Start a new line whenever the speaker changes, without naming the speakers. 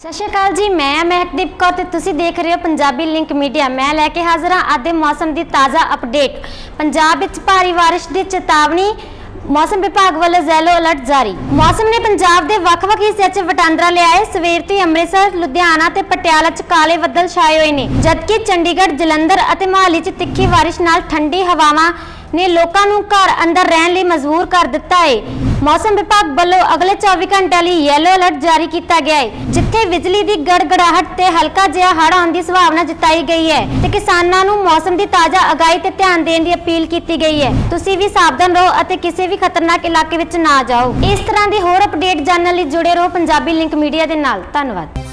ਸਤਿ ਸ਼੍ਰੀ ਅਕਾਲ ਜੀ, ਮੈਂ ਮਹਿਕਦੀਪ ਕੌਰ ਤੇ ਤੁਸੀਂ ਦੇਖ ਰਹੇ ਹੋ ਪੰਜਾਬੀ ਲਿੰਕ ਮੀਡੀਆ। ਮੈਂ ਲੈ ਕੇ ਹਾਜ਼ਰ ਹਾਂ ਅੱਜ ਦੇ ਮੌਸਮ ਦੀ ਤਾਜ਼ਾ ਅਪਡੇਟ ਪੰਜਾਬ ਵਿੱਚ ਭਾਰੀ ਬਾਰਿਸ਼ ਦੀ ਚੇਤਾਵਨੀ, ਮੌਸਮ ਵਿਭਾਗ ਵੱਲੋਂ ਯੈਲੋ ਅਲਰਟ ਜਾਰੀ। ਮੌਸਮ ਨੇ ਪੰਜਾਬ ਦੇ ਵੱਖ-ਵੱਖ ਹਿੱਸਿਆਂ 'ਚ ਵਟਾਂਦਰਾ ਲਿਆ ਹੈ। ਸਵੇਰ ਤੋਂ ਅੰਮ੍ਰਿਤਸਰ, ਲੁਧਿਆਣਾ ਤੇ ਪਟਿਆਲਾ 'ਚ ਕਾਲੇ ਬੱਦਲ ਛਾਏ ਹੋਏ ਨੇ, ਜਦਕਿ ਚੰਡੀਗੜ੍ਹ, ਜਲੰਧਰ ਅਤੇ ਮੋਹਾਲੀ 'ਚ ਤਿੱਖੀ ਬਾਰਿਸ਼ ਨਾਲ ਠੰਡੀ ਹਵਾਵਾਂ ਨੇ ਲੋਕਾਂ ਨੂੰ ਘਰ ਅੰਦਰ ਰਹਿਣ ਲਈ ਮਜਬੂਰ ਕਰ ਦਿੱਤਾ ਹੈ। ਮੌਸਮ ਵਿਭਾਗ ਵੱਲੋਂ ਅਗਲੇ 24 ਘੰਟਿਆਂ ਲਈ ਯੈਲੋ ਅਲਰਟ ਜਾਰੀ ਕੀਤਾ ਗਿਆ ਹੈ, ਜਿੱਥੇ ਬਿਜਲੀ ਦੀ ਗੜਗੜਾਹਟ ਤੇ ਹਲਕਾ ਜਿਹਾ ਹੜ੍ਹ ਆਉਣ ਦੀ ਸੰਭਾਵਨਾ ਜਤਾਈ ਗਈ ਹੈ ਤੇ ਕਿਸਾਨਾਂ ਨੂੰ ਮੌਸਮ ਦੀ ਤਾਜ਼ਾ ਅਗਾਈ ਤੇ ਧਿਆਨ ਦੇਣ ਦੀ ਅਪੀਲ ਕੀਤੀ ਗਈ ਹੈ। ਤੁਸੀਂ ਵੀ ਸਾਵਧਾਨ ਰਹੋ ਅਤੇ ਕਿਸੇ ਵੀ ਖਤਰਨਾਕ ਇਲਾਕੇ ਵਿੱਚ ਨਾ ਜਾਓ। ਇਸ ਤਰ੍ਹਾਂ ਦੀ ਹੋਰ ਅਪਡੇਟ ਜਾਣਨ ਲਈ ਜੁੜੇ ਰਹੋ ਪੰਜਾਬੀ ਲਿੰਕ ਮੀਡੀਆ ਦੇ ਨਾਲ। ਧੰਨਵਾਦ।